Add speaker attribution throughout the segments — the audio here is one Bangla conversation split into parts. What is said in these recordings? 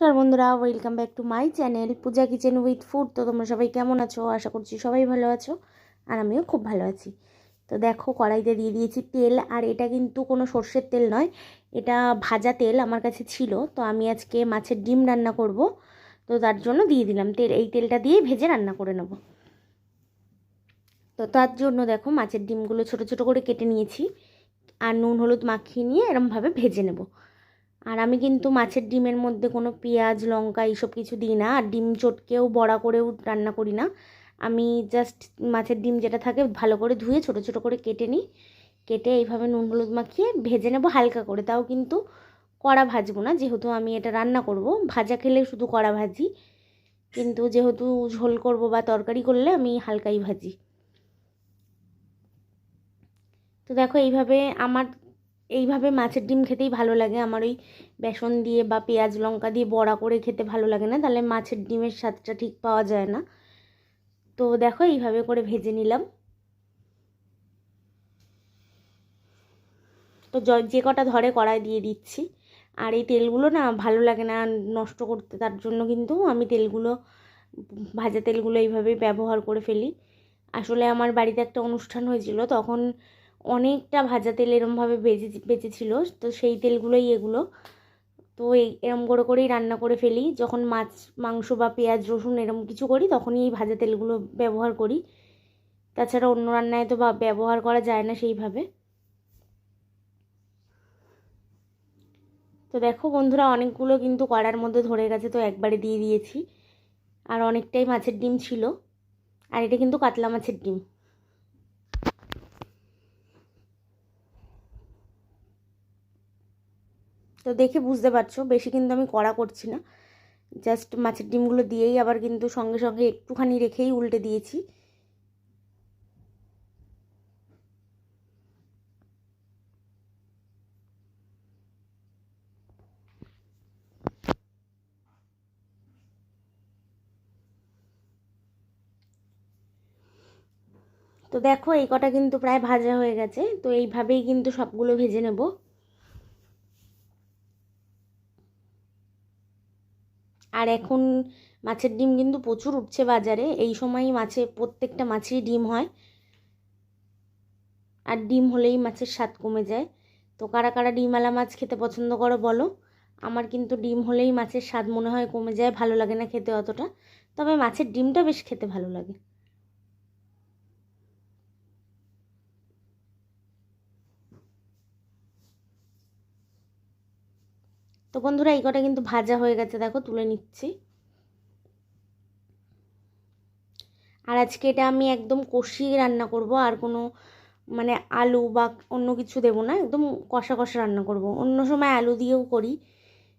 Speaker 1: নমস্কার বন্ধুরা welcome back to my channel Puja kitchen with food তো তোমরা সবাই কেমন আছো? আশা করছি সবাই ভালো আছো, আর আমিও খুব ভালো আছি। তো দেখো, কড়াইতে দিয়ে দিয়েছি তেল, আর এটা কিন্তু কোনো সর্ষের তেল নয়, এটা ভাজা তেল আমার কাছে ছিল। তো আমি আজকে মাছের ডিম রান্না করব, তো তার জন্য দিয়ে দিলাম তেল। এই তেলটা দিয়ে ভেজে রান্না করে নেব। তো তার জন্য দেখো, মাছের ডিমগুলো ছোট ছোট করে কেটে নিয়েছি, আর নুন, হলুদ মাখিয়ে নিয়ে এরমভাবে ভেজে নেব। আর আমি কিন্তু মাছের ডিমের মধ্যে কোনো পেঁয়াজ, লঙ্কা এইসব কিছু দিই না। আর ডিম চটকেও বড়া করেও রান্না করি না। আমি জাস্ট মাছের ডিম যেটা থাকে ভালো করে ধুয়ে ছোট ছোট করে কেটে নিই। কেটে এইভাবে নুন হলুদ মাখিয়ে ভেজে নেব হালকা করে। তাও কিন্তু কড়া ভাজবো না, যেহেতু আমি এটা রান্না করব। ভাজা খেলে শুধু কড়া ভাজি, কিন্তু যেহেতু ঝোল করব বা তরকারি করলে আমি হালকাই ভাজি। তো দেখো এইভাবে আমার এইভাবে মাছের ডিম খেতেই ভালো লাগে। আমার ওই বেসন দিয়ে বা পেঁয়াজ লঙ্কা দিয়ে বড়া করে খেতে ভালো লাগে না। তাহলে মাছের ডিমের স্বাদটা ঠিক পাওয়া যায় না। তো দেখো, এইভাবে করে ভেজে নিলাম। তো যে কটা ধরে কড়াই দিয়ে দিচ্ছি। আর এই তেলগুলো না ভালো লাগে না নষ্ট করতে, তার জন্য কিন্তু আমি তেলগুলো, ভাজা তেলগুলো এইভাবেই ব্যবহার করে ফেলি। আসলে আমার বাড়িতে একটা অনুষ্ঠান হয়েছিল, তখন অনেকটা ভাজা তেল এরমভাবে বেজে বেঁচেছিলো তো সেই তেলগুলোই এগুলো। তো এই এরম করে করেই রান্না করে ফেলি। যখন মাছ, মাংস বা পেঁয়াজ, রসুন এরম কিছু করি, তখনই এই ভাজা তেলগুলো ব্যবহার করি। তাছাড়া অন্য রান্নায় তো বা, ব্যবহার করা যায় না সেইভাবে। তো দেখো বন্ধুরা, অনেকগুলো কিন্তু কড়ার মধ্যে ধরে গেছে, তো একবারে দিয়ে দিয়েছি। আর অনেকটাই মাছের ডিম ছিল। আর এটা কিন্তু কাতলা মাছের ডিম। তো দেখে বুঝতে পারছ, বেশি কিন্তু আমি কড়া করছি না। জাস্ট মাছের ডিমগুলো দিয়েই আবার কিন্তু সঙ্গে সঙ্গে একটুখানি রেখেই উল্টে দিয়েছি। তো দেখো, এই কটা কিন্তু প্রায় ভাজা হয়ে গেছে, তো এইভাবেই কিন্তু সবগুলো ভেজে নেব। আর এখন মাছের ডিম কিন্তু প্রচুর উঠছে বাজারে। এই সময়ই মাছে, প্রত্যেকটা মাছেরই ডিম হয়। আর ডিম হলেই মাছের স্বাদ কমে যায়। তো কারা কারা ডিমওয়ালা মাছ খেতে পছন্দ করো বলো। আমার কিন্তু ডিম হলেই মাছের স্বাদ মনে হয় কমে যায়, ভালো লাগে না খেতে অতটা। তবে মাছের ডিমটা বেশ খেতে ভালো লাগে। তো বন্ধুরা, এই কটা কিন্তু ভাজা হয়ে গেছে, দেখো, তুলে নিচ্ছি। আর আজকে এটা আমি একদম কষিয়ে রান্না করব, আর কোনো মানে আলু বা অন্য কিছু দেবো না, একদম কষা কষা রান্না করব। অন্য সময় আলু দিয়েও করি,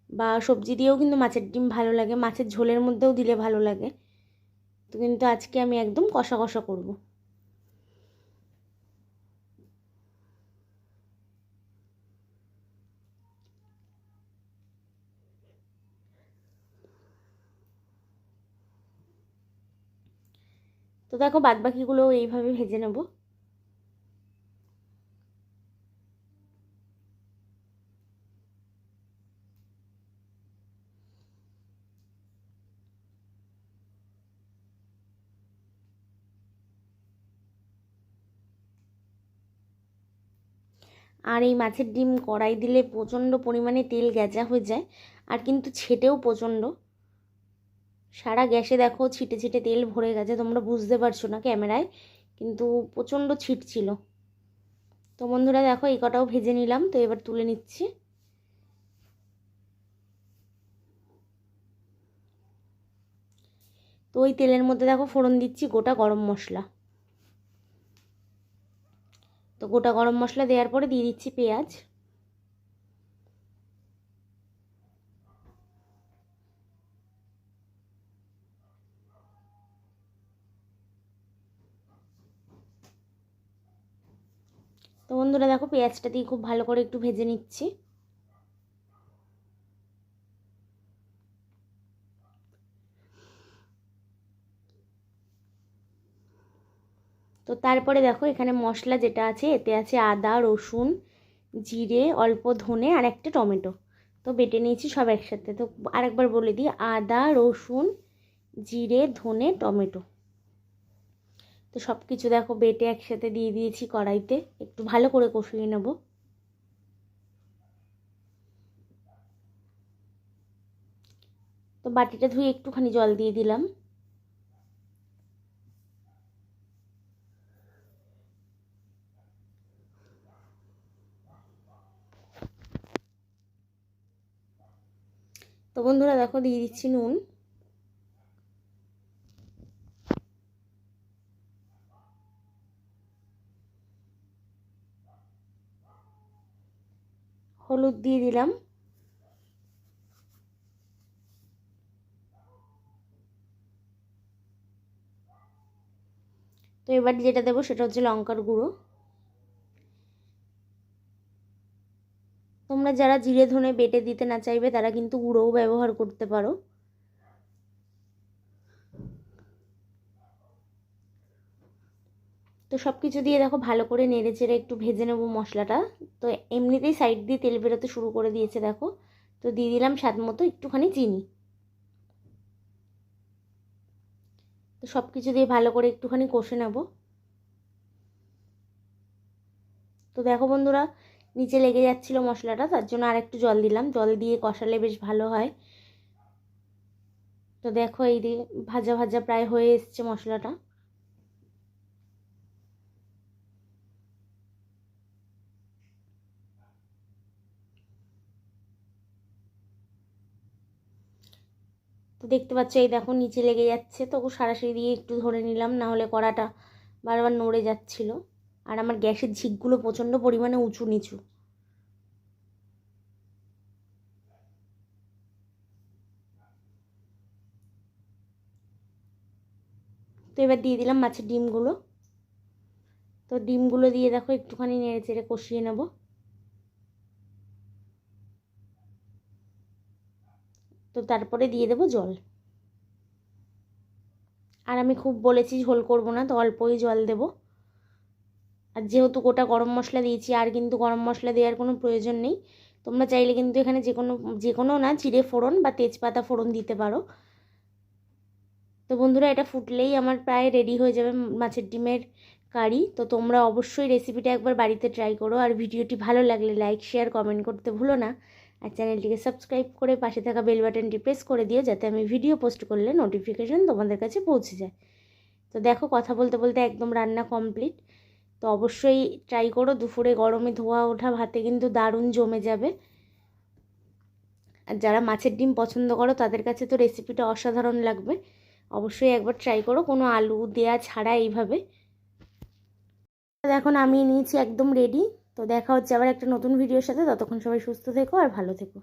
Speaker 1: বা সবজি দিয়েও কিন্তু মাছের ডিম ভালো লাগে, মাছের ঝোলের মধ্যেও দিলে ভালো লাগে। তো কিন্তু আজকে আমি একদম কষা কষা করব। তো দেখো বাদবাকিগুলো এইভাবে ভেজে নেব। আর এই মাছের ডিম কড়াই দিলে প্রচণ্ড পরিমাণে তেল গ্যাজা হয়ে যায়, আর কিন্তু ছেটেও প্রচণ্ড। সারা গ্যাসে দেখো ছিটে ছিটে তেল ভরে গেছে, তোমরা বুঝতে পারছ না ক্যামেরায়, কিন্তু প্রচণ্ড ছিট ছিল। তো বন্ধুরা দেখো, এই কটাও ভেজে নিলাম, তো এবার তুলে নিচ্ছি। তো ওই তেলের মধ্যে দেখো ফোড়ন দিচ্ছি, গোটা গরম মশলা। তো গোটা গরম মশলা দেওয়ার পরে দিয়ে দিচ্ছি পেঁয়াজ। তো বন্ধুরা দেখো পেঁয়াজটা দিয়ে খুব ভালো করে একটু ভেজে নিচ্ছি। তো তারপরে দেখো এখানে মশলা যেটা আছে, এতে আছে আদা, রসুন, জিরে, অল্প ধনে আর একটা টমেটো। তো বেটে নিয়েছি সব একসাথে। তো আরেকবার বলে দিই, আদা, রসুন, জিরে, ধনে, টমেটো। তো সব কিছু দেখো, বেটে একসাথে দিয়ে দিয়েছি কড়াইতে। একটু ভালো করে কষিয়ে নেব। তো বাটিটা ধুয়ে একটুখানি জল দিয়ে দিলাম। তো বন্ধুরা দেখো, দিয়ে দিচ্ছি নুন। হলুদ দিয়ে দিলাম। তো এবার যেটা দেবো সেটা হচ্ছে লঙ্কার গুঁড়ো। তোমরা যারা জিরে ধনে বেটে দিতে না চাইবে, তারা কিন্তু গুঁড়োও ব্যবহার করতে পারো। তো সব কিছু দিয়ে দেখো ভালো করে নেড়ে চেড়ে একটু ভেজে নেব মশলাটা। তো এমনিতেই সাইড দিয়ে তেল বেরোতে শুরু করে দিয়েছে দেখো। তো দিয়ে দিলাম স্বাদ মতো একটুখানি চিনি। তো সব কিছু দিয়ে ভালো করে একটুখানি কষে নেব। তো দেখো বন্ধুরা, নিচে লেগে যাচ্ছিল মশলাটা, তার জন্য আর একটু জল দিলাম। জল দিয়ে কষালে বেশ ভালো হয়। তো দেখো এই দিয়ে ভাজা ভাজা প্রায় হয়ে এসছে মশলাটা। তো দেখতে পাচ্ছ, এই দেখো নিচে লেগে যাচ্ছে। তো সারাশি দিয়ে একটু ধরে নিলাম, না হলে কড়াটা বারবার নড়ে যাচ্ছিল। আর আমার গ্যাসের ঝিকগুলো প্রচণ্ড পরিমাণে উঁচু নিচু। তো এবার দিয়ে দিলাম মাছের ডিমগুলো। তো ডিমগুলো দিয়ে দেখো একটুখানি নেড়ে চেড়ে কষিয়ে নেব। তো তারপরে দিয়ে দেবো জল। আর আমি খুব বলেছি ঝোল করব না, তো অল্পই জল দেব। আর যেহেতু গোটা গরম মশলা দিয়েছি, আর কিন্তু গরম মশলা দেওয়ার কোনো প্রয়োজন নেই। তোমরা চাইলে কিন্তু এখানে যে কোনো যে কোনো না, চিড়ে ফোড়ন বা তেজপাতা ফোড়ন দিতে পারো। তো বন্ধুরা, এটা ফুটলেই আমার প্রায় রেডি হয়ে যাবে মাছের ডিমের কারি। তো তোমরা অবশ্যই রেসিপিটা একবার বাড়িতে ট্রাই করো। আর ভিডিওটি ভালো লাগলে লাইক শেয়ার কমেন্ট করতে ভুলো না। আর চ্যানেলটিকে সাবস্ক্রাইব করে পাশে থাকা বেল বাটনটি প্রেস করে দিও যাতে আমি ভিডিও পোস্ট করলে নোটিফিকেশান তোমাদের কাছে পৌঁছে যায়। তো দেখো, কথা বলতে বলতে একদম রান্না কমপ্লিট। তো অবশ্যই ট্রাই করো, দুপুরে গরমে ধোয়া ওঠা ভাতে কিন্তু দারুণ জমে যাবে। আর যারা মাছের ডিম পছন্দ করো, তাদের কাছে তো রেসিপিটা অসাধারণ লাগবে। অবশ্যই একবার ট্রাই করো, কোনো আলু দেয়া ছাড়া এইভাবে। এখন আমি নিয়েছি একদম রেডি তো দেখা হচ্ছে আবার একটা নতুন ভিডিওর সাথে। ততক্ষণ সবাই সুস্থ থেকো আর ভালো থেকো।